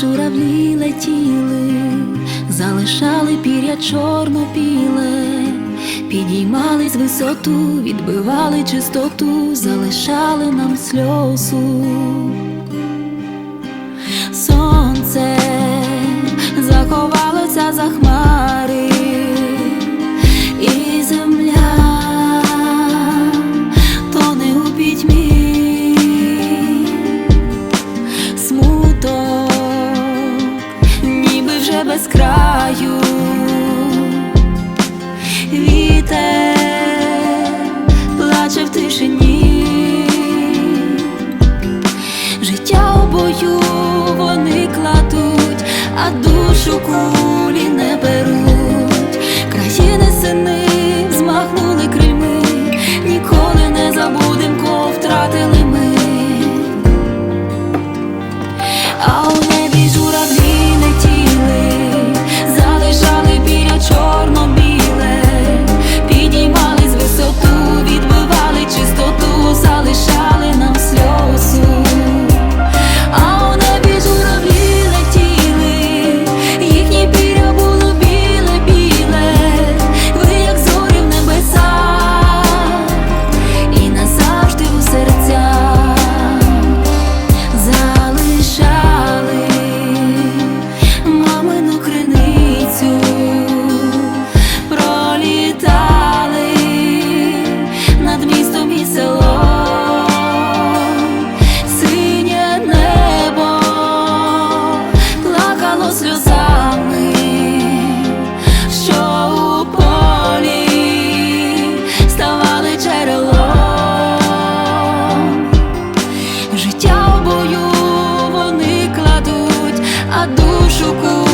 журавлі летіли, залишали пір'я чорно-біле, підіймались висоту, відбивали чистоту, залишали нам сльозу. Сонце. без краю, вітер плаче в тишині, життя у бою вони кладуть, а душу кулі не беруть. життя бою вони кладуть, а душу кують.